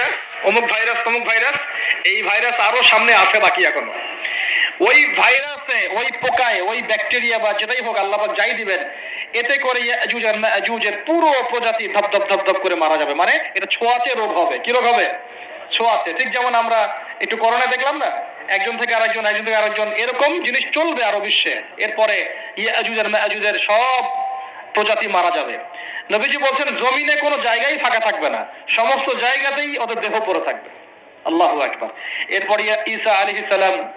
Virus অমুক virus তমুক virus এই ভাইরাস আরও সামনে আছে বাকি এখনও। ওই ভাইরাসে ওই পোকায়, ওই ব্যাকটেরিয়া বা যেটাই হোক, আল্লাহ যাই দিবেন, এতে করে ইয়াজুজ আর পুরো প্রজাতি ধপ ধপ ধপ ধপ করে মারা যাবে। মানে এটা ছোঁয়াচে রোগ হবে। কি রোগ হবে? ছোঁয়াচে। ঠিক যেমন আমরা একটু করোনা দেখলাম না? একজন থেকে আরেকজন, একজন থেকে আরেকজন, এরকম জিনিস চলবে আরও বিশ্বে। এরপরে ইয়াজুজ আর সব প্রজাতি মারা যাবে। নবীজি বলছেন, জমিনে কোনো জায়গায় ফাঁকা থাকবে না। সমস্ত জায়গাতেই ওদের দেহ পড়ে থাকবে। আল্লাহ একবার এরপর ঈসা আলী সালাম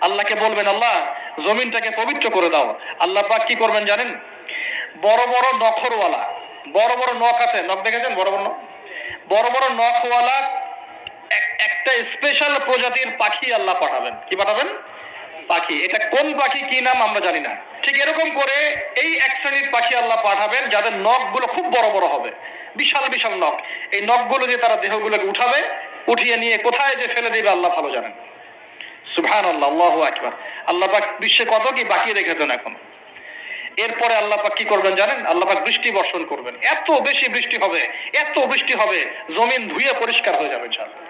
আল্লাহকে বলবেন, আল্লাহ, জমিনটাকে পবিত্র করে দাও। আল্লাহ পাক কি করবেন জানেন? বড় বড় নখরওয়ালা, বড় বড় নখ আছে, নখ দেখেছেন? বড় বড় নখ? বড় বড় নখওয়ালা এক- একটা স্পেশাল প্রজাতির পাখি আল্লাহ পাঠাবেন। কি পাঠাবেন? পাখি। এটা কোন পাখি, কি নাম আমরা জানি না। ঠিক এরকম করে এই এক শ্রেণির পাখি আল্লাহ পাঠাবেন, যাদের নখগুলো খুব বড় বড় হবে। বিশাল বিশাল নখ। এই নখগুলো দিয়ে তারা দেহগুলোকে উঠাবে, উঠিয়ে নিয়ে কোথায় যে ফেলে দিবে, আল্লাহ ভালো জানেন। সুবহান আল্লাহ আল্লাহ আকবার। আল্লাহ পাক বিশ্বে কত কি বাকি রেখেছেন এখন? এরপরে আল্লাহ পাক কি করবেন জানেন? আল্লাহ পাক বৃষ্টি বর্ষণ করবেন। এত বেশি বৃষ্টি হবে, এত বৃষ্টি হবে, জমিন ধুয়ে পরিষ্কার হয়ে যাবে, ইনশাআল্লাহ।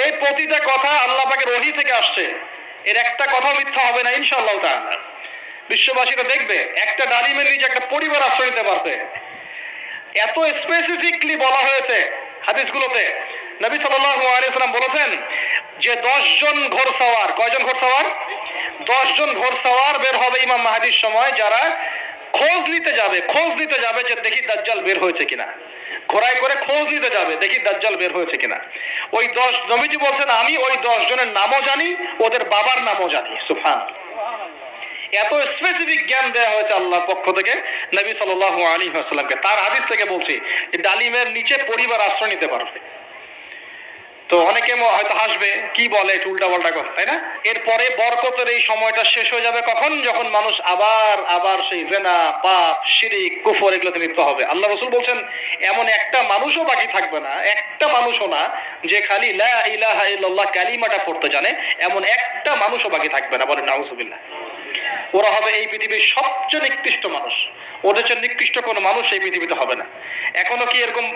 এই প্রতিটা কথা আল্লাহ পাকের রহি থেকে আসছে। এর একটা কথা মিথ্যা হবে না, ইনশাআল্লাহ তাআলা। বিশ্ববাসীরা দেখবে, একটা ডালিমের নিচে একটা পরিবার আশ্রয় নিতে পারবে। এত স্পেসিফিকলি বলা হয়েছে হাদিসগুলোতে। নবী সাল্লাম বলেছেন যে 10 জন ঘোড়সওয়ার কয়জন ঘোড়সওয়ার 10 জন ঘোড়সওয়ার বের হবে ইমাম মাহদির সময় যারা খোঁজ নিতে যাবে, খোঁজ নিতে যাবে যে দেখি দাজ্জাল বের হয়েছে কিনা। ঘোড়ায় করে খোঁজ নিতে যাবে, দেখি দাজ্জাল বের হয়েছে কিনা। ওই দশ নবীজি বলছেন, আমি ওই দশ জনের নামও জানি, ওদের বাবার নামও জানি। সুফান এত স্পেসিফিক জ্ঞান দেওয়া হয়েছে আল্লাহর পক্ষ থেকে নবী সাল আলী ওয়াসাল্লামকে। তার হাদিস থেকে বলছি ডালিমের নিচে পরিবার আশ্রয় নিতে পারবে। তো অনেকে হয়তো হাসবে, কি বলে উল্টা পাল্টা কথা, তাই না? এরপরে বরকতের এই সময়টা শেষ হয়ে যাবে কখন? যখন মানুষ আবার আবার সেই জেনা, পাপ, শিরিক, কুফর এগুলোতে লিপ্ত হবে। আল্লাহ রসুল বলছেন, এমন একটা মানুষও বাকি থাকবে না, একটা মানুষও না, যে খালি লা ইলাহা কালিমাটা পড়তে জানে, এমন একটা মানুষও বাকি থাকবে না। বলে নাউজুবিল্লাহ ওরা হবে এই পৃথিবীর সবচেয়ে নিকৃষ্ট মানুষ। ওদের চেয়ে নিকৃষ্ট কোনো মানুষ এই পৃথিবীতে হবে না। এখনও কি এরকম